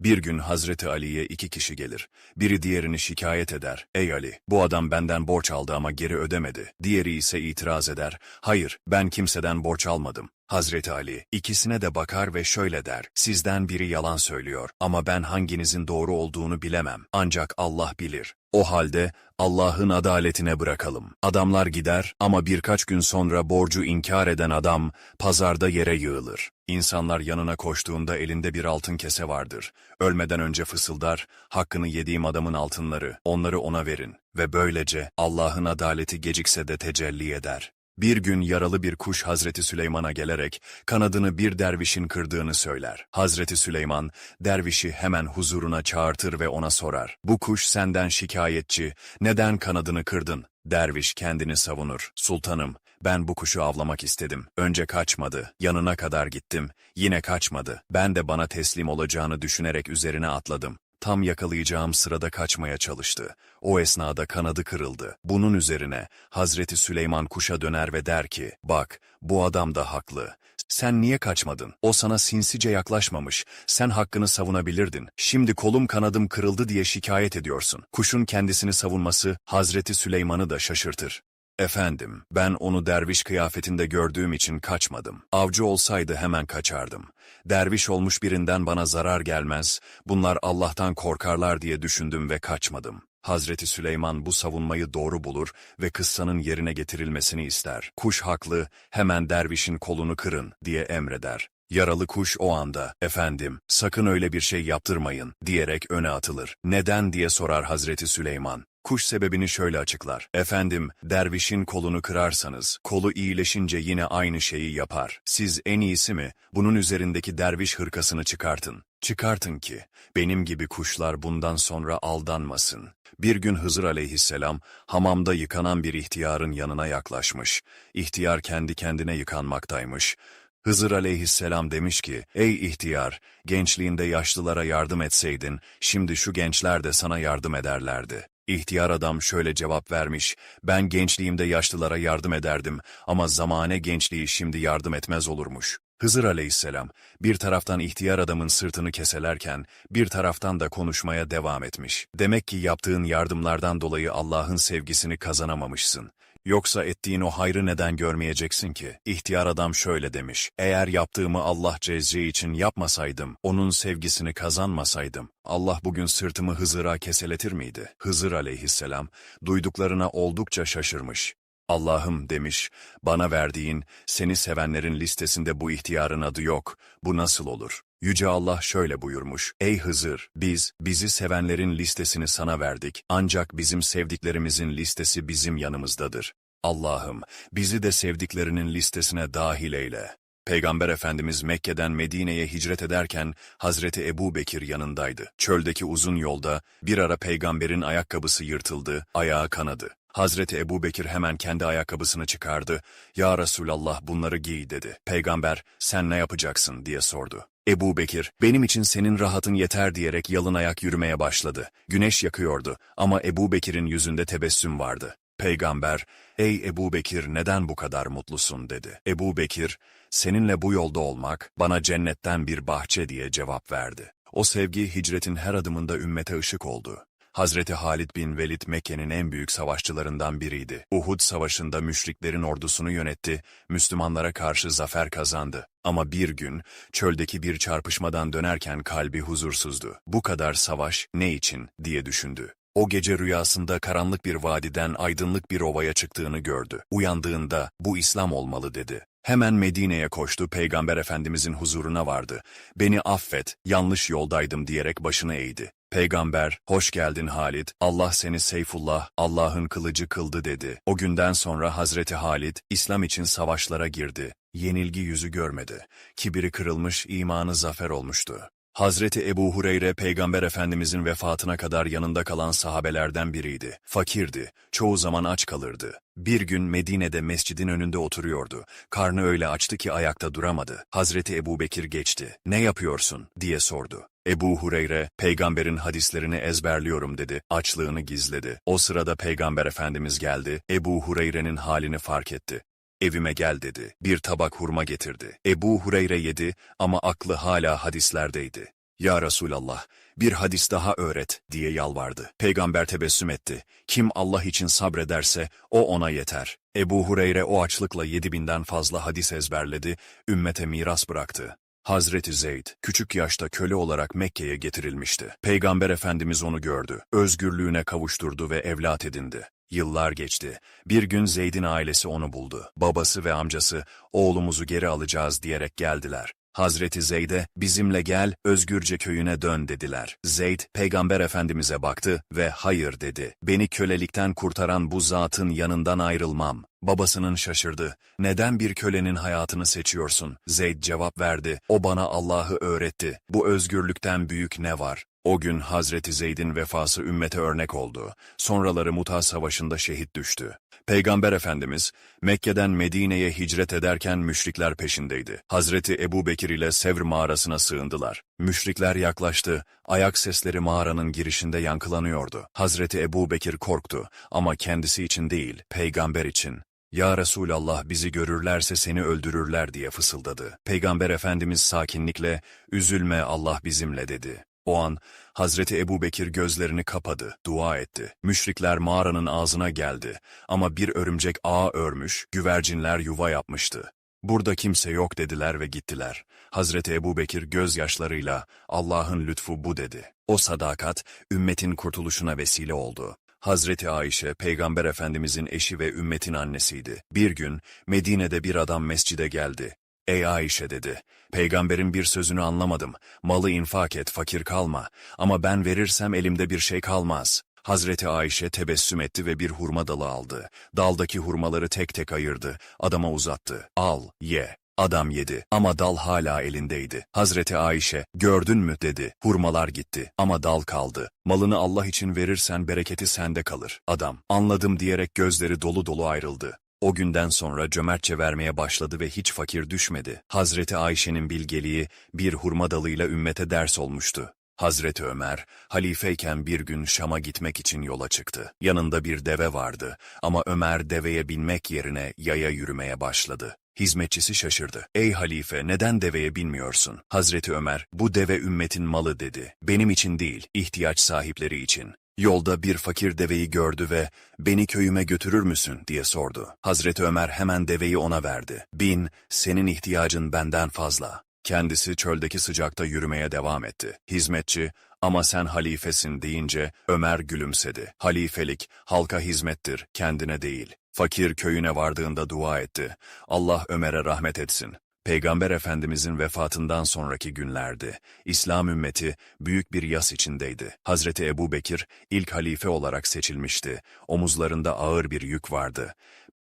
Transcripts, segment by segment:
Bir gün Hazreti Ali'ye iki kişi gelir. Biri diğerini şikayet eder. Ey Ali, bu adam benden borç aldı ama geri ödemedi. Diğeri ise itiraz eder. Hayır, ben kimseden borç almadım. Hazreti Ali, ikisine de bakar ve şöyle der. Sizden biri yalan söylüyor ama ben hanginizin doğru olduğunu bilemem. Ancak Allah bilir. O halde Allah'ın adaletine bırakalım. Adamlar gider ama birkaç gün sonra borcu inkar eden adam pazarda yere yığılır. İnsanlar yanına koştuğunda elinde bir altın kese vardır. Ölmeden önce fısıldar, hakkını yediğim adamın altınları, onları ona verin. Ve böylece Allah'ın adaleti gecikse de tecelli eder. Bir gün yaralı bir kuş Hazreti Süleyman'a gelerek kanadını bir dervişin kırdığını söyler. Hazreti Süleyman dervişi hemen huzuruna çağırtır ve ona sorar. Bu kuş senden şikayetçi, neden kanadını kırdın? Derviş kendini savunur. Sultanım, ben bu kuşu avlamak istedim. Önce kaçmadı. Yanına kadar gittim. Yine kaçmadı. Ben de bana teslim olacağını düşünerek üzerine atladım. Tam yakalayacağım sırada kaçmaya çalıştı. O esnada kanadı kırıldı. Bunun üzerine Hazreti Süleyman kuşa döner ve der ki, bak bu adam da haklı. Sen niye kaçmadın? O sana sinsice yaklaşmamış. Sen hakkını savunabilirdin. Şimdi kolum kanadım kırıldı diye şikayet ediyorsun. Kuşun kendisini savunması Hazreti Süleyman'ı da şaşırtır. Efendim, ben onu derviş kıyafetinde gördüğüm için kaçmadım. Avcı olsaydı hemen kaçardım. Derviş olmuş birinden bana zarar gelmez, bunlar Allah'tan korkarlar diye düşündüm ve kaçmadım. Hazreti Süleyman bu savunmayı doğru bulur ve kıssanın yerine getirilmesini ister. Kuş haklı, hemen dervişin kolunu kırın diye emreder. Yaralı kuş o anda, efendim, sakın öyle bir şey yaptırmayın, diyerek öne atılır. Neden diye sorar Hazreti Süleyman. Kuş sebebini şöyle açıklar. Efendim, dervişin kolunu kırarsanız, kolu iyileşince yine aynı şeyi yapar. Siz en iyisi mi, bunun üzerindeki derviş hırkasını çıkartın. Çıkartın ki, benim gibi kuşlar bundan sonra aldanmasın. Bir gün Hızır aleyhisselam, hamamda yıkanan bir ihtiyarın yanına yaklaşmış. İhtiyar kendi kendine yıkanmaktaymış. Hızır aleyhisselam demiş ki, Ey ihtiyar, gençliğinde yaşlılara yardım etseydin, şimdi şu gençler de sana yardım ederlerdi. İhtiyar adam şöyle cevap vermiş, ben gençliğimde yaşlılara yardım ederdim ama zamane gençliği şimdi yardım etmez olurmuş. Hızır aleyhisselam, bir taraftan ihtiyar adamın sırtını keselerken, bir taraftan da konuşmaya devam etmiş. Demek ki yaptığın yardımlardan dolayı Allah'ın sevgisini kazanamamışsın. Yoksa ettiğin o hayrı neden görmeyeceksin ki? İhtiyar adam şöyle demiş, eğer yaptığımı Allah cezci için yapmasaydım, onun sevgisini kazanmasaydım, Allah bugün sırtımı Hızır'a keseletir miydi? Hızır aleyhisselam, duyduklarına oldukça şaşırmış. Allah'ım demiş, bana verdiğin, seni sevenlerin listesinde bu ihtiyarın adı yok, bu nasıl olur? Yüce Allah şöyle buyurmuş, Ey Hızır, biz, bizi sevenlerin listesini sana verdik, ancak bizim sevdiklerimizin listesi bizim yanımızdadır. Allah'ım, bizi de sevdiklerinin listesine dahil eyle. Peygamber Efendimiz Mekke'den Medine'ye hicret ederken Hazreti Ebu Bekir yanındaydı. Çöldeki uzun yolda bir ara peygamberin ayakkabısı yırtıldı, ayağı kanadı. Hazreti Ebu Bekir hemen kendi ayakkabısını çıkardı. Ya Resulallah bunları giy dedi. Peygamber sen ne yapacaksın diye sordu. Ebu Bekir, benim için senin rahatın yeter diyerek yalın ayak yürümeye başladı. Güneş yakıyordu ama Ebu Bekir'in yüzünde tebessüm vardı. Peygamber, ey Ebu Bekir neden bu kadar mutlusun dedi. Ebu Bekir, seninle bu yolda olmak bana cennetten bir bahçe diye cevap verdi. O sevgi hicretin her adımında ümmete ışık oldu. Hazreti Halid bin Velid Mekke'nin en büyük savaşçılarından biriydi. Uhud savaşında müşriklerin ordusunu yönetti, Müslümanlara karşı zafer kazandı. Ama bir gün çöldeki bir çarpışmadan dönerken kalbi huzursuzdu. Bu kadar savaş ne için diye düşündü. O gece rüyasında karanlık bir vadiden aydınlık bir ovaya çıktığını gördü. Uyandığında bu İslam olmalı dedi. Hemen Medine'ye koştu, Peygamber Efendimizin huzuruna vardı. Beni affet, yanlış yoldaydım diyerek başını eğdi. Peygamber, hoş geldin Halid, Allah seni Seyfullah, Allah'ın kılıcı kıldı dedi. O günden sonra Hazreti Halid, İslam için savaşlara girdi. Yenilgi yüzü görmedi. Kibiri kırılmış, imanı zafer olmuştu. Hazreti Ebu Hureyre Peygamber Efendimizin vefatına kadar yanında kalan sahabelerden biriydi. Fakirdi, çoğu zaman aç kalırdı. Bir gün Medine'de mescidin önünde oturuyordu. Karnı öyle açtı ki ayakta duramadı. Hazreti Ebu Bekir geçti. Ne yapıyorsun diye sordu. Ebu Hureyre, peygamberin hadislerini ezberliyorum dedi, açlığını gizledi. O sırada peygamber efendimiz geldi, Ebu Hureyre'nin halini fark etti. Evime gel dedi. Bir tabak hurma getirdi. Ebu Hureyre yedi ama aklı hala hadislerdeydi. Ya Resulallah, bir hadis daha öğret diye yalvardı. Peygamber tebessüm etti. Kim Allah için sabrederse o ona yeter. Ebu Hureyre o açlıkla yedi binden fazla hadis ezberledi, ümmete miras bıraktı. Hazreti Zeyd, küçük yaşta köle olarak Mekke'ye getirilmişti. Peygamber Efendimiz onu gördü, özgürlüğüne kavuşturdu ve evlat edindi. Yıllar geçti. Bir gün Zeyd'in ailesi onu buldu. Babası ve amcası, oğlumuzu geri alacağız diyerek geldiler. Hazreti Zeyd'e, bizimle gel, özgürce köyüne dön dediler. Zeyd, Peygamber Efendimiz'e baktı ve hayır dedi. Beni kölelikten kurtaran bu zatın yanından ayrılmam. Babasının şaşırdı. Neden bir kölenin hayatını seçiyorsun? Zeyd cevap verdi. O bana Allah'ı öğretti. Bu özgürlükten büyük ne var? O gün Hazreti Zeyd'in vefası ümmete örnek oldu. Sonraları Muta Savaşı'nda şehit düştü. Peygamber Efendimiz, Mekke'den Medine'ye hicret ederken müşrikler peşindeydi. Hazreti Ebu Bekir ile Sevr mağarasına sığındılar. Müşrikler yaklaştı, ayak sesleri mağaranın girişinde yankılanıyordu. Hazreti Ebu Bekir korktu ama kendisi için değil, peygamber için. Ya Resulallah bizi görürlerse seni öldürürler diye fısıldadı. Peygamber Efendimiz sakinlikle, üzülme Allah bizimle dedi. O an Hazreti Ebu Bekir gözlerini kapadı, dua etti. Müşrikler mağaranın ağzına geldi ama bir örümcek ağ örmüş, güvercinler yuva yapmıştı. Burada kimse yok dediler ve gittiler. Hazreti Ebu Bekir gözyaşlarıyla Allah'ın lütfu bu dedi. O sadakat ümmetin kurtuluşuna vesile oldu. Hazreti Ayşe, Peygamber Efendimizin eşi ve ümmetin annesiydi. Bir gün Medine'de bir adam mescide geldi. Ey Ayşe dedi, peygamberin bir sözünü anlamadım, malı infak et, fakir kalma, ama ben verirsem elimde bir şey kalmaz. Hazreti Ayşe tebessüm etti ve bir hurma dalı aldı. Daldaki hurmaları tek tek ayırdı, adama uzattı. Al, ye. Adam yedi ama dal hala elindeydi. Hazreti Ayşe, gördün mü dedi. Hurmalar gitti ama dal kaldı. Malını Allah için verirsen bereketi sende kalır. Adam, anladım diyerek gözleri dolu dolu ayrıldı. O günden sonra cömertçe vermeye başladı ve hiç fakir düşmedi. Hazreti Ayşe'nin bilgeliği bir hurma dalıyla ümmete ders olmuştu. Hazreti Ömer, halifeyken bir gün Şam'a gitmek için yola çıktı. Yanında bir deve vardı ama Ömer deveye binmek yerine yaya yürümeye başladı. Hizmetçisi şaşırdı. Ey halife neden deveye binmiyorsun? Hazreti Ömer, bu deve ümmetin malı dedi. Benim için değil, ihtiyaç sahipleri için. Yolda bir fakir deveyi gördü ve beni köyüme götürür müsün diye sordu. Hazreti Ömer hemen deveyi ona verdi. Bin, senin ihtiyacın benden fazla. Kendisi çöldeki sıcakta yürümeye devam etti. Hizmetçi, ama sen halifesin deyince Ömer gülümsedi. Halifelik, halka hizmettir, kendine değil. Fakir köyüne vardığında dua etti. Allah Ömer'e rahmet etsin. Peygamber Efendimizin vefatından sonraki günlerdi. İslam ümmeti büyük bir yas içindeydi. Hazreti Ebu Bekir ilk halife olarak seçilmişti. Omuzlarında ağır bir yük vardı.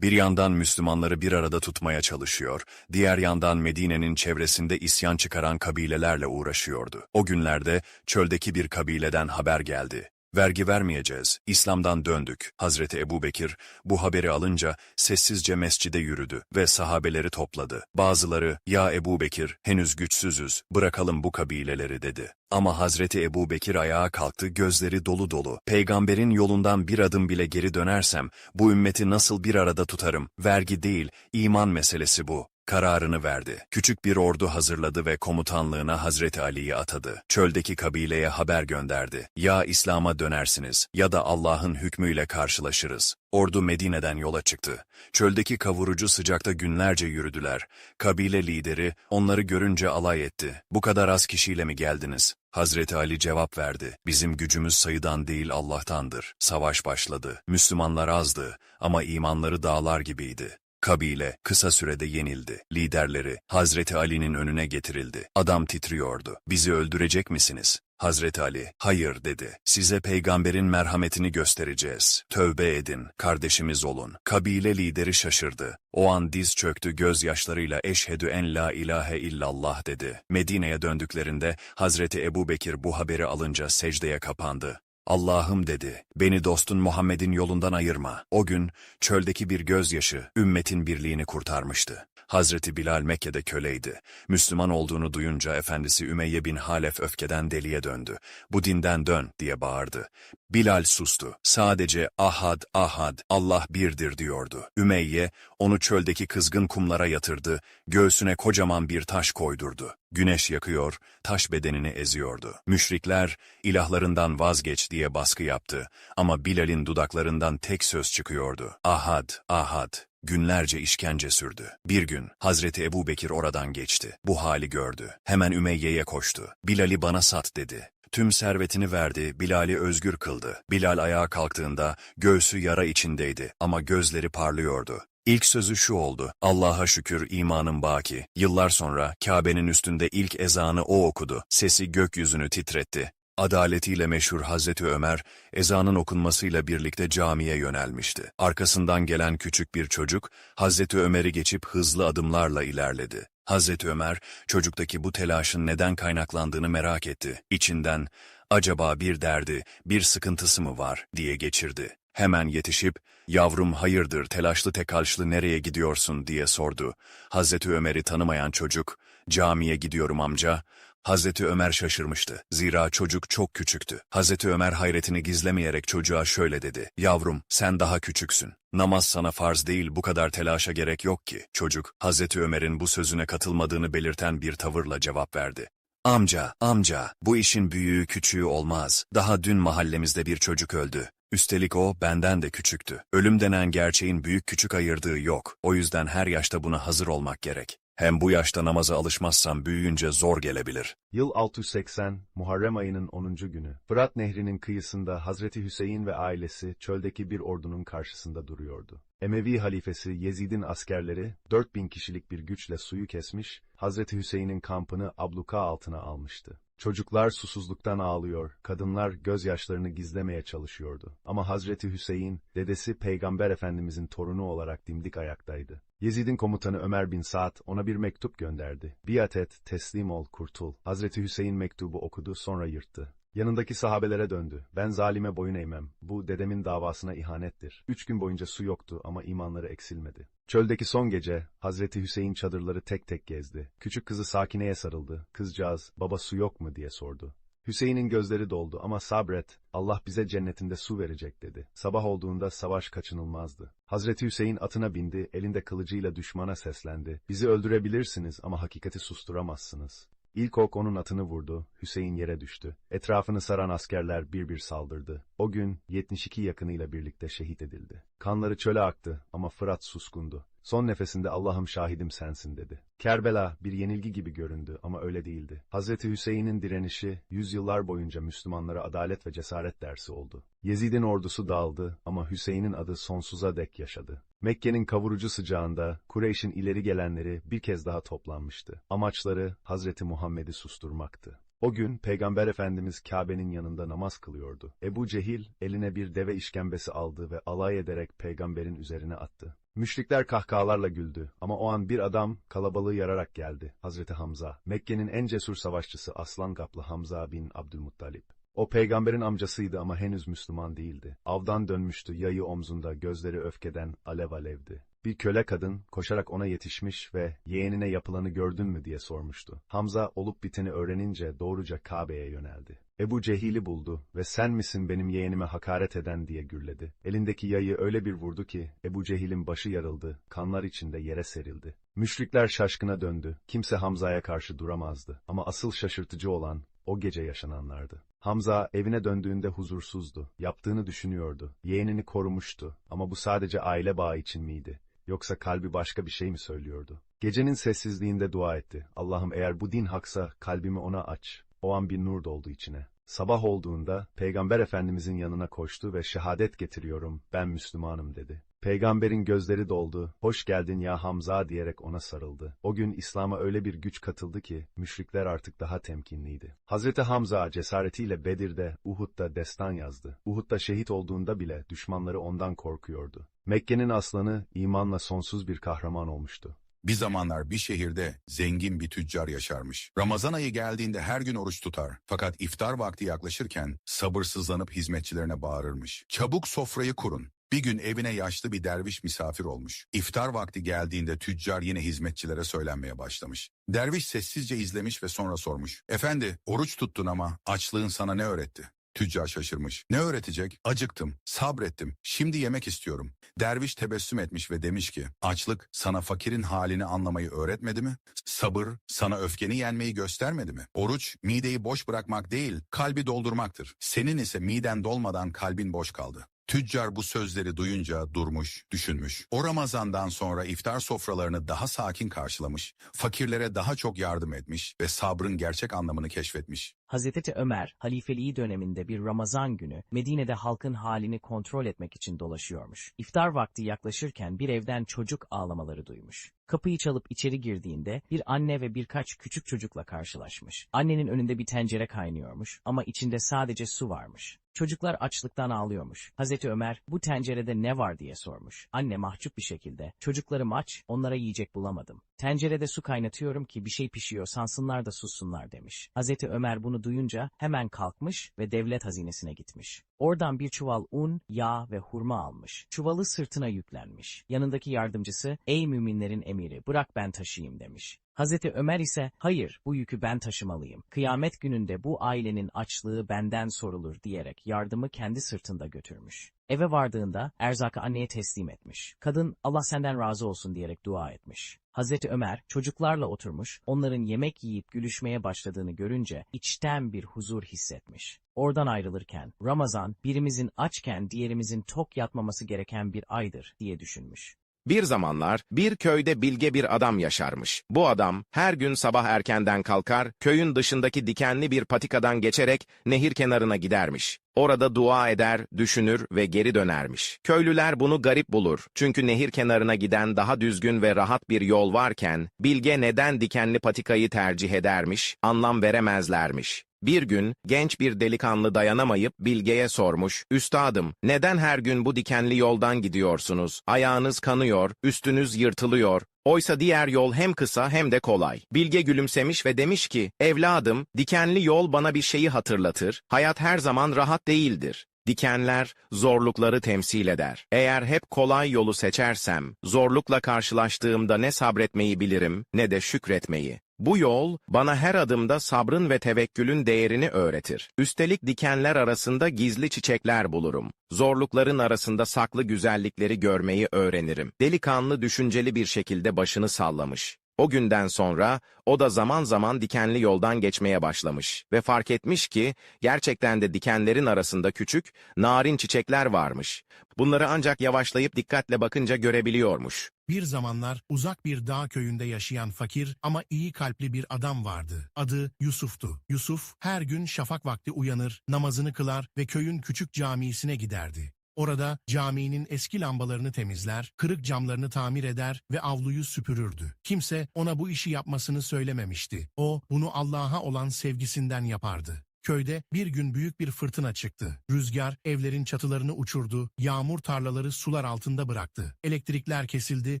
Bir yandan Müslümanları bir arada tutmaya çalışıyor, diğer yandan Medine'nin çevresinde isyan çıkaran kabilelerle uğraşıyordu. O günlerde çöldeki bir kabileden haber geldi. Vergi vermeyeceğiz, İslam'dan döndük. Hazreti Ebu Bekir bu haberi alınca sessizce mescide yürüdü ve sahabeleri topladı. Bazıları, ya Ebu Bekir henüz güçsüzüz, bırakalım bu kabileleri dedi. Ama Hazreti Ebu Bekir ayağa kalktı gözleri dolu dolu. Peygamberin yolundan bir adım bile geri dönersem bu ümmeti nasıl bir arada tutarım? Vergi değil, iman meselesi bu. Kararını verdi. Küçük bir ordu hazırladı ve komutanlığına Hazreti Ali'yi atadı. Çöldeki kabileye haber gönderdi. Ya İslam'a dönersiniz ya da Allah'ın hükmüyle karşılaşırız. Ordu Medine'den yola çıktı. Çöldeki kavurucu sıcakta günlerce yürüdüler. Kabile lideri onları görünce alay etti. Bu kadar az kişiyle mi geldiniz? Hazreti Ali cevap verdi. Bizim gücümüz sayıdan değil Allah'tandır. Savaş başladı. Müslümanlar azdı ama imanları dağlar gibiydi. Kabile kısa sürede yenildi. Liderleri Hazreti Ali'nin önüne getirildi. Adam titriyordu. Bizi öldürecek misiniz? Hazreti Ali, hayır dedi. Size peygamberin merhametini göstereceğiz. Tövbe edin, kardeşimiz olun. Kabile lideri şaşırdı. O an diz çöktü gözyaşlarıyla eşhedü en la ilahe illallah dedi. Medine'ye döndüklerinde Hazreti Ebu Bekir bu haberi alınca secdeye kapandı. Allah'ım dedi, beni dostun Muhammed'in yolundan ayırma. O gün çöldeki bir gözyaşı ümmetin birliğini kurtarmıştı. Hazreti Bilal Mekke'de köleydi. Müslüman olduğunu duyunca efendisi Ümeyye bin Halef öfkeden deliye döndü. Bu dinden dön diye bağırdı. Bilal sustu. Sadece ahad ahad Allah birdir diyordu. Ümeyye onu çöldeki kızgın kumlara yatırdı, göğsüne kocaman bir taş koydurdu. Güneş yakıyor, taş bedenini eziyordu. Müşrikler ilahlarından vazgeç diye baskı yaptı ama Bilal'in dudaklarından tek söz çıkıyordu. Ahad, ahad. Günlerce işkence sürdü. Bir gün Hazreti Ebu Bekir oradan geçti. Bu hali gördü. Hemen Ümeyye'ye koştu. Bilal'i bana sat dedi. Tüm servetini verdi, Bilal'i özgür kıldı. Bilal ayağa kalktığında göğsü yara içindeydi ama gözleri parlıyordu. İlk sözü şu oldu. Allah'a şükür imanım baki. Yıllar sonra Kabe'nin üstünde ilk ezanı o okudu. Sesi gökyüzünü titretti. Adaletiyle meşhur Hazreti Ömer, ezanın okunmasıyla birlikte camiye yönelmişti. Arkasından gelen küçük bir çocuk, Hazreti Ömer'i geçip hızlı adımlarla ilerledi. Hazreti Ömer, çocuktaki bu telaşın neden kaynaklandığını merak etti. İçinden, acaba bir derdi, bir sıkıntısı mı var diye geçirdi. Hemen yetişip, yavrum hayırdır telaşlı tekalşlı nereye gidiyorsun diye sordu. Hazreti Ömer'i tanımayan çocuk, camiye gidiyorum amca, Hazreti Ömer şaşırmıştı. Zira çocuk çok küçüktü. Hazreti Ömer hayretini gizlemeyerek çocuğa şöyle dedi. Yavrum, sen daha küçüksün. Namaz sana farz değil, bu kadar telaşa gerek yok ki. Çocuk, Hazreti Ömer'in bu sözüne katılmadığını belirten bir tavırla cevap verdi. Amca, amca, bu işin büyüğü küçüğü olmaz. Daha dün mahallemizde bir çocuk öldü. Üstelik o benden de küçüktü. Ölüm denen gerçeğin büyük küçük ayırdığı yok. O yüzden her yaşta buna hazır olmak gerek. Hem bu yaşta namaza alışmazsam büyüyünce zor gelebilir. Yıl 680, Muharrem ayının 10. günü. Fırat Nehri'nin kıyısında Hazreti Hüseyin ve ailesi çöldeki bir ordunun karşısında duruyordu. Emevi halifesi Yezid'in askerleri 4000 kişilik bir güçle suyu kesmiş, Hazreti Hüseyin'in kampını abluka altına almıştı. Çocuklar susuzluktan ağlıyor, kadınlar gözyaşlarını gizlemeye çalışıyordu. Ama Hazreti Hüseyin, dedesi Peygamber Efendimizin torunu olarak dimdik ayaktaydı. Yezid'in komutanı Ömer bin Saad ona bir mektup gönderdi. Biat et, teslim ol, kurtul. Hazreti Hüseyin mektubu okudu, sonra yırttı. Yanındaki sahabelere döndü. Ben zalime boyun eğmem. Bu dedemin davasına ihanettir. Üç gün boyunca su yoktu ama imanları eksilmedi. Çöldeki son gece Hazreti Hüseyin çadırları tek tek gezdi. Küçük kızı Sakine'ye sarıldı. Kızcağız, baba su yok mu diye sordu. Hüseyin'in gözleri doldu ama sabret, Allah bize cennetinde su verecek dedi. Sabah olduğunda savaş kaçınılmazdı. Hazreti Hüseyin atına bindi, elinde kılıcıyla düşmana seslendi. Bizi öldürebilirsiniz ama hakikati susturamazsınız. İlk ok onun atını vurdu, Hüseyin yere düştü. Etrafını saran askerler bir bir saldırdı. O gün 72 yakınıyla birlikte şehit edildi. Kanları çöle aktı ama Fırat suskundu. Son nefesinde Allah'ım şahidim sensin dedi. Kerbela bir yenilgi gibi göründü ama öyle değildi. Hazreti Hüseyin'in direnişi yüzyıllar boyunca Müslümanlara adalet ve cesaret dersi oldu. Yezid'in ordusu dağıldı ama Hüseyin'in adı sonsuza dek yaşadı. Mekke'nin kavurucu sıcağında Kureyş'in ileri gelenleri bir kez daha toplanmıştı. Amaçları Hazreti Muhammed'i susturmaktı. O gün Peygamber Efendimiz Kabe'nin yanında namaz kılıyordu. Ebu Cehil eline bir deve işkembesi aldı ve alay ederek peygamberin üzerine attı. Müşrikler kahkahalarla güldü ama o an bir adam kalabalığı yararak geldi. Hazreti Hamza, Mekke'nin en cesur savaşçısı Aslan Kaplı Hamza bin Abdülmuttalip. O peygamberin amcasıydı ama henüz Müslüman değildi. Avdan dönmüştü, yayı omzunda, gözleri öfkeden alev alevdi. Bir köle kadın koşarak ona yetişmiş ve yeğenine yapılanı gördün mü diye sormuştu. Hamza olup biteni öğrenince doğruca Kabe'ye yöneldi. Ebu Cehil'i buldu ve sen misin benim yeğenime hakaret eden diye gürledi. Elindeki yayı öyle bir vurdu ki Ebu Cehil'in başı yarıldı, kanlar içinde yere serildi. Müşrikler şaşkına döndü. Kimse Hamza'ya karşı duramazdı. Ama asıl şaşırtıcı olan o gece yaşananlardı. Hamza evine döndüğünde huzursuzdu. Yaptığını düşünüyordu. Yeğenini korumuştu. Ama bu sadece aile bağı için miydi? Yoksa kalbi başka bir şey mi söylüyordu? Gecenin sessizliğinde dua etti. Allah'ım eğer bu din haksa kalbimi ona aç. O an bir nur doldu içine. Sabah olduğunda Peygamber Efendimizin yanına koştu ve şehadet getiriyorum, ben Müslümanım dedi. Peygamberin gözleri doldu, hoş geldin ya Hamza diyerek ona sarıldı. O gün İslam'a öyle bir güç katıldı ki, müşrikler artık daha temkinliydi. Hazreti Hamza cesaretiyle Bedir'de, Uhud'da destan yazdı. Uhud'da şehit olduğunda bile düşmanları ondan korkuyordu. Mekke'nin aslanı imanla sonsuz bir kahraman olmuştu. Bir zamanlar bir şehirde zengin bir tüccar yaşarmış. Ramazan ayı geldiğinde her gün oruç tutar. Fakat iftar vakti yaklaşırken sabırsızlanıp hizmetçilerine bağırırmış. Çabuk sofrayı kurun. Bir gün evine yaşlı bir derviş misafir olmuş. İftar vakti geldiğinde tüccar yine hizmetçilere söylenmeye başlamış. Derviş sessizce izlemiş ve sonra sormuş. Efendi, oruç tuttun ama açlığın sana ne öğretti? Tüccar şaşırmış. Ne öğretecek? Acıktım, sabrettim, şimdi yemek istiyorum. Derviş tebessüm etmiş ve demiş ki, açlık sana fakirin halini anlamayı öğretmedi mi? Sabır sana öfkeni yenmeyi göstermedi mi? Oruç mideyi boş bırakmak değil, kalbi doldurmaktır. Senin ise miden dolmadan kalbin boş kaldı. Tüccar bu sözleri duyunca durmuş, düşünmüş. O Ramazan'dan sonra iftar sofralarını daha sakin karşılamış, fakirlere daha çok yardım etmiş ve sabrın gerçek anlamını keşfetmiş. Hazreti Ömer, halifeliği döneminde bir Ramazan günü Medine'de halkın halini kontrol etmek için dolaşıyormuş. İftar vakti yaklaşırken bir evden çocuk ağlamaları duymuş. Kapıyı çalıp içeri girdiğinde bir anne ve birkaç küçük çocukla karşılaşmış. Annenin önünde bir tencere kaynıyormuş ama içinde sadece su varmış. Çocuklar açlıktan ağlıyormuş. Hazreti Ömer bu tencerede ne var diye sormuş. Anne mahcup bir şekilde çocuklarım aç onlara yiyecek bulamadım. Tencerede su kaynatıyorum ki bir şey pişiyor sansınlar da sussunlar demiş. Hazreti Ömer bunu duyunca hemen kalkmış ve devlet hazinesine gitmiş. Oradan bir çuval un, yağ ve hurma almış. Çuvalı sırtına yüklenmiş. Yanındaki yardımcısı, ey müminlerin emiri bırak ben taşıyayım demiş. Hazreti Ömer ise, hayır bu yükü ben taşımalıyım. Kıyamet gününde bu ailenin açlığı benden sorulur diyerek yardımı kendi sırtında götürmüş. Eve vardığında erzakı anneye teslim etmiş. Kadın Allah senden razı olsun diyerek dua etmiş. Hazreti Ömer çocuklarla oturmuş, onların yemek yiyip gülüşmeye başladığını görünce içten bir huzur hissetmiş. Oradan ayrılırken Ramazan birimizin açken diğerimizin tok yatmaması gereken bir aydır diye düşünmüş. Bir zamanlar bir köyde bilge bir adam yaşarmış. Bu adam her gün sabah erkenden kalkar, köyün dışındaki dikenli bir patikadan geçerek nehir kenarına gidermiş. Orada dua eder, düşünür ve geri dönermiş. Köylüler bunu garip bulur. Çünkü nehir kenarına giden daha düzgün ve rahat bir yol varken, bilge neden dikenli patikayı tercih edermiş, anlam veremezlermiş. Bir gün genç bir delikanlı dayanamayıp Bilge'ye sormuş, Üstadım, neden her gün bu dikenli yoldan gidiyorsunuz? Ayağınız kanıyor, üstünüz yırtılıyor. Oysa diğer yol hem kısa hem de kolay. Bilge gülümsemiş ve demiş ki, evladım, dikenli yol bana bir şeyi hatırlatır. Hayat her zaman rahat değildir. Dikenler zorlukları temsil eder. Eğer hep kolay yolu seçersem, zorlukla karşılaştığımda ne sabretmeyi bilirim ne de şükretmeyi. Bu yol bana her adımda sabrın ve tevekkülün değerini öğretir. Üstelik dikenler arasında gizli çiçekler bulurum. Zorlukların arasında saklı güzellikleri görmeyi öğrenirim. Delikanlı düşünceli bir şekilde başını sallamış. O günden sonra o da zaman zaman dikenli yoldan geçmeye başlamış ve fark etmiş ki gerçekten de dikenlerin arasında küçük, narin çiçekler varmış. Bunları ancak yavaşlayıp dikkatle bakınca görebiliyormuş. Bir zamanlar uzak bir dağ köyünde yaşayan fakir ama iyi kalpli bir adam vardı. Adı Yusuf'tu. Yusuf her gün şafak vakti uyanır, namazını kılar ve köyün küçük camisine giderdi. Orada caminin eski lambalarını temizler, kırık camlarını tamir eder ve avluyu süpürürdü. Kimse ona bu işi yapmasını söylememişti. O bunu Allah'a olan sevgisinden yapardı. Köyde bir gün büyük bir fırtına çıktı. Rüzgar evlerin çatılarını uçurdu, yağmur tarlaları sular altında bıraktı. Elektrikler kesildi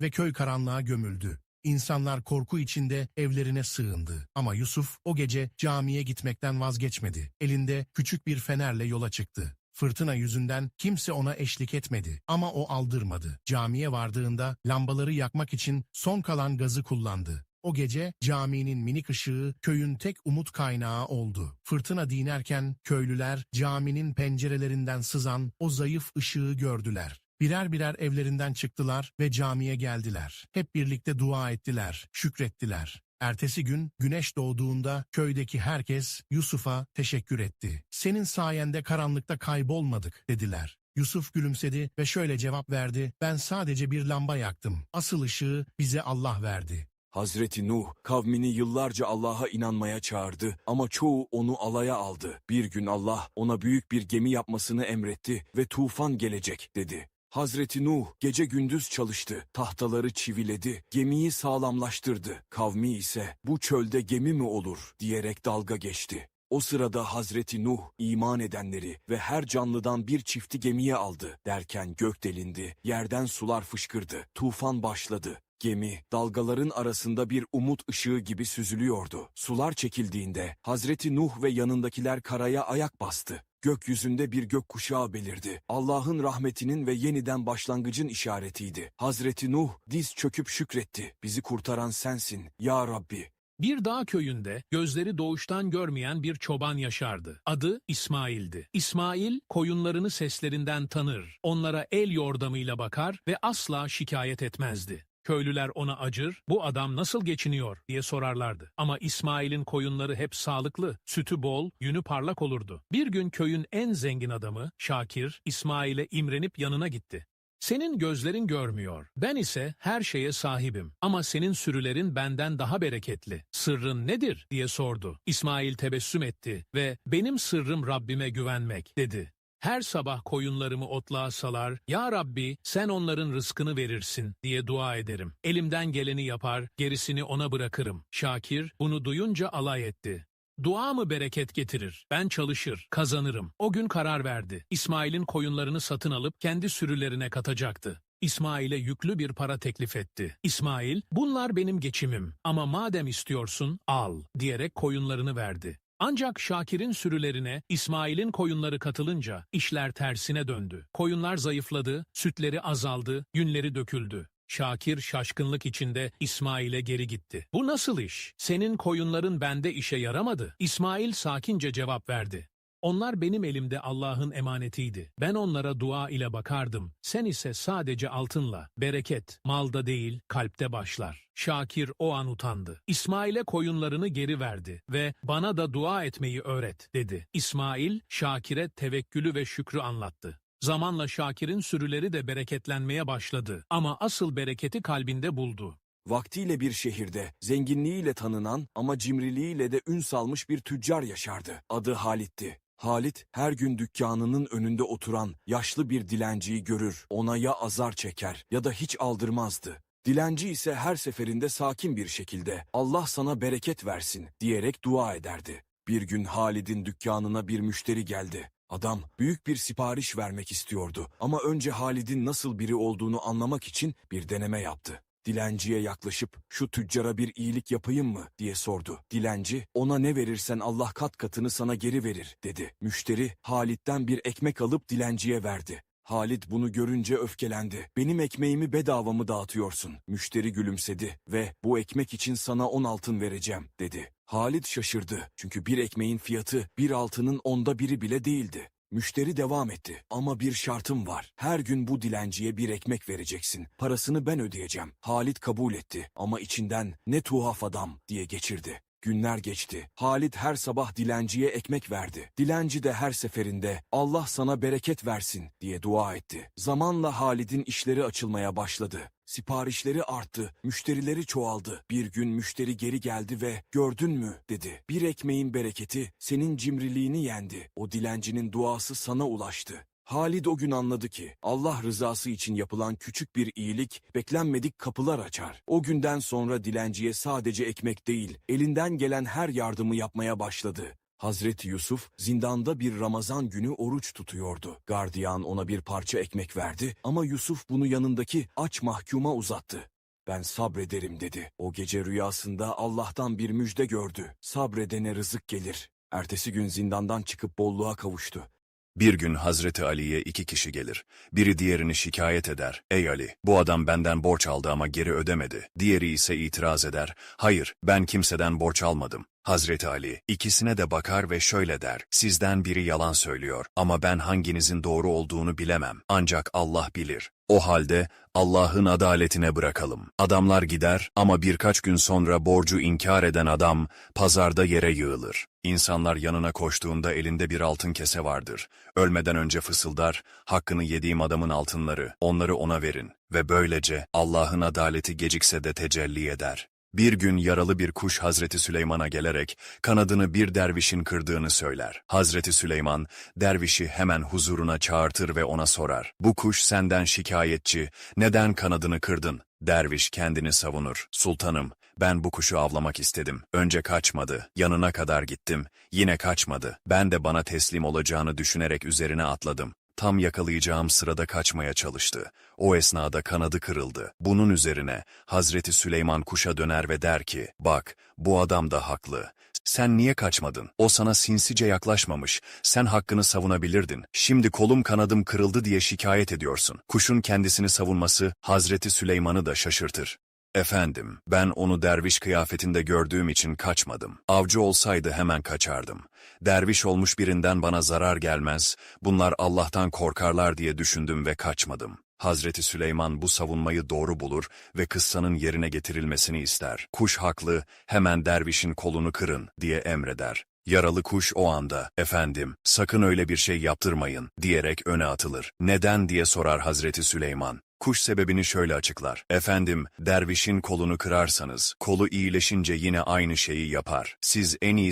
ve köy karanlığa gömüldü. İnsanlar korku içinde evlerine sığındı. Ama Yusuf o gece camiye gitmekten vazgeçmedi. Elinde küçük bir fenerle yola çıktı. Fırtına yüzünden kimse ona eşlik etmedi ama o aldırmadı. Camiye vardığında lambaları yakmak için son kalan gazı kullandı. O gece caminin minik ışığı köyün tek umut kaynağı oldu. Fırtına dinerken köylüler caminin pencerelerinden sızan o zayıf ışığı gördüler. Birer birer evlerinden çıktılar ve camiye geldiler. Hep birlikte dua ettiler, şükrettiler. Ertesi gün güneş doğduğunda köydeki herkes Yusuf'a teşekkür etti. Senin sayende karanlıkta kaybolmadık dediler. Yusuf gülümsedi ve şöyle cevap verdi. Ben sadece bir lamba yaktım. Asıl ışığı bize Allah verdi. Hazreti Nuh kavmini yıllarca Allah'a inanmaya çağırdı ama çoğu onu alaya aldı. Bir gün Allah ona büyük bir gemi yapmasını emretti ve tufan gelecek dedi. Hazreti Nuh gece gündüz çalıştı, tahtaları çiviledi, gemiyi sağlamlaştırdı. Kavmi ise bu çölde gemi mi olur diyerek dalga geçti. O sırada Hazreti Nuh iman edenleri ve her canlıdan bir çifti gemiye aldı. Derken gök delindi, yerden sular fışkırdı, tufan başladı. Gemi, dalgaların arasında bir umut ışığı gibi süzülüyordu. Sular çekildiğinde Hazreti Nuh ve yanındakiler karaya ayak bastı. Gökyüzünde bir gökkuşağı belirdi. Allah'ın rahmetinin ve yeniden başlangıcın işaretiydi. Hazreti Nuh diz çöküp şükretti. Bizi kurtaran sensin ya Rabbi. Bir dağ köyünde gözleri doğuştan görmeyen bir çoban yaşardı. Adı İsmail'di. İsmail koyunlarını seslerinden tanır, onlara el yordamıyla bakar ve asla şikayet etmezdi. Köylüler ona acır, bu adam nasıl geçiniyor diye sorarlardı. Ama İsmail'in koyunları hep sağlıklı, sütü bol, yünü parlak olurdu. Bir gün köyün en zengin adamı, Şakir, İsmail'e imrenip yanına gitti. Senin gözlerin görmüyor. Ben ise her şeye sahibim. Ama senin sürülerin benden daha bereketli. Sırrın nedir? diye sordu. İsmail tebessüm etti ve benim sırrım Rabbime güvenmek dedi. Her sabah koyunlarımı otluğa salar, Ya Rabbi sen onların rızkını verirsin diye dua ederim. Elimden geleni yapar, gerisini ona bırakırım. Şakir bunu duyunca alay etti. Dua mı bereket getirir? Ben çalışır, kazanırım. O gün karar verdi. İsmail'in koyunlarını satın alıp kendi sürülerine katacaktı. İsmail'e yüklü bir para teklif etti. İsmail, bunlar benim geçimim ama madem istiyorsun al diyerek koyunlarını verdi. Ancak Şakir'in sürülerine İsmail'in koyunları katılınca işler tersine döndü. Koyunlar zayıfladı, sütleri azaldı, yünleri döküldü. Şakir şaşkınlık içinde İsmail'e geri gitti. Bu nasıl iş? Senin koyunların bende işe yaramadı. İsmail sakince cevap verdi. Onlar benim elimde Allah'ın emanetiydi. Ben onlara dua ile bakardım. Sen ise sadece altınla. Bereket, malda değil, kalpte başlar. Şakir o an utandı. İsmail'e koyunlarını geri verdi ve bana da dua etmeyi öğret, dedi. İsmail, Şakir'e tevekkülü ve şükrü anlattı. Zamanla Şakir'in sürüleri de bereketlenmeye başladı ama asıl bereketi kalbinde buldu. Vaktiyle bir şehirde zenginliğiyle tanınan ama cimriliğiyle de ün salmış bir tüccar yaşardı. Adı Halit'ti. Halit her gün dükkanının önünde oturan yaşlı bir dilenciyi görür. Ona ya azar çeker ya da hiç aldırmazdı. Dilenci ise her seferinde sakin bir şekilde Allah sana bereket versin diyerek dua ederdi. Bir gün Halid'in dükkanına bir müşteri geldi. Adam büyük bir sipariş vermek istiyordu ama önce Halid'in nasıl biri olduğunu anlamak için bir deneme yaptı. Dilenciye yaklaşıp şu tüccara bir iyilik yapayım mı diye sordu. Dilenci ona ne verirsen Allah kat katını sana geri verir dedi. Müşteri Halit'ten bir ekmek alıp dilenciye verdi. Halit bunu görünce öfkelendi. Benim ekmeğimi bedava mı dağıtıyorsun? Müşteri gülümsedi ve bu ekmek için sana on altın vereceğim dedi. Halit şaşırdı çünkü bir ekmeğin fiyatı bir altının onda biri bile değildi. Müşteri devam etti. Ama bir şartım var. Her gün bu dilenciye bir ekmek vereceksin. Parasını ben ödeyeceğim. Halit kabul etti. Ama içinden ne tuhaf adam diye geçirdi. Günler geçti. Halit her sabah dilenciye ekmek verdi. Dilenci de her seferinde Allah sana bereket versin diye dua etti. Zamanla Halid'in işleri açılmaya başladı. Siparişleri arttı, müşterileri çoğaldı. Bir gün müşteri geri geldi ve gördün mü dedi. Bir ekmeğin bereketi senin cimriliğini yendi. O dilencinin duası sana ulaştı. Halid o gün anladı ki Allah rızası için yapılan küçük bir iyilik beklenmedik kapılar açar. O günden sonra dilenciye sadece ekmek değil, elinden gelen her yardımı yapmaya başladı. Hazreti Yusuf zindanda bir Ramazan günü oruç tutuyordu. Gardiyan ona bir parça ekmek verdi ama Yusuf bunu yanındaki aç mahkuma uzattı. Ben sabrederim dedi. O gece rüyasında Allah'tan bir müjde gördü. Sabredene rızık gelir. Ertesi gün zindandan çıkıp bolluğa kavuştu. Bir gün Hazreti Ali'ye iki kişi gelir. Biri diğerini şikayet eder. Ey Ali, bu adam benden borç aldı ama geri ödemedi. Diğeri ise itiraz eder. Hayır, ben kimseden borç almadım. Hazreti Ali, ikisine de bakar ve şöyle der. Sizden biri yalan söylüyor ama ben hanginizin doğru olduğunu bilemem. Ancak Allah bilir. O halde Allah'ın adaletine bırakalım. Adamlar gider ama birkaç gün sonra borcu inkar eden adam pazarda yere yığılır. İnsanlar yanına koştuğunda elinde bir altın kese vardır. Ölmeden önce fısıldar, hakkını yediğim adamın altınları, onları ona verin. Ve böylece Allah'ın adaleti gecikse de tecelli eder. Bir gün yaralı bir kuş Hazreti Süleyman'a gelerek kanadını bir dervişin kırdığını söyler. Hazreti Süleyman dervişi hemen huzuruna çağırtır ve ona sorar. Bu kuş senden şikayetçi, neden kanadını kırdın? Derviş kendini savunur. Sultanım, ben bu kuşu avlamak istedim. Önce kaçmadı. Yanına kadar gittim. Yine kaçmadı. Ben de bana teslim olacağını düşünerek üzerine atladım. Tam yakalayacağım sırada kaçmaya çalıştı. O esnada kanadı kırıldı. Bunun üzerine Hazreti Süleyman kuşa döner ve der ki, bak bu adam da haklı. Sen niye kaçmadın? O sana sinsice yaklaşmamış. Sen hakkını savunabilirdin. Şimdi kolum kanadım kırıldı diye şikayet ediyorsun. Kuşun kendisini savunması Hazreti Süleyman'ı da şaşırtır. Efendim, ben onu derviş kıyafetinde gördüğüm için kaçmadım. Avcı olsaydı hemen kaçardım. Derviş olmuş birinden bana zarar gelmez, bunlar Allah'tan korkarlar diye düşündüm ve kaçmadım. Hazreti Süleyman bu savunmayı doğru bulur ve kıssanın yerine getirilmesini ister. Kuş haklı, hemen dervişin kolunu kırın diye emreder. Yaralı kuş o anda, efendim, sakın öyle bir şey yaptırmayın, diyerek öne atılır. Neden diye sorar Hazreti Süleyman. Kuş sebebini şöyle açıklar. Efendim, dervişin kolunu kırarsanız, kolu iyileşince yine aynı şeyi yapar. Siz en iyisi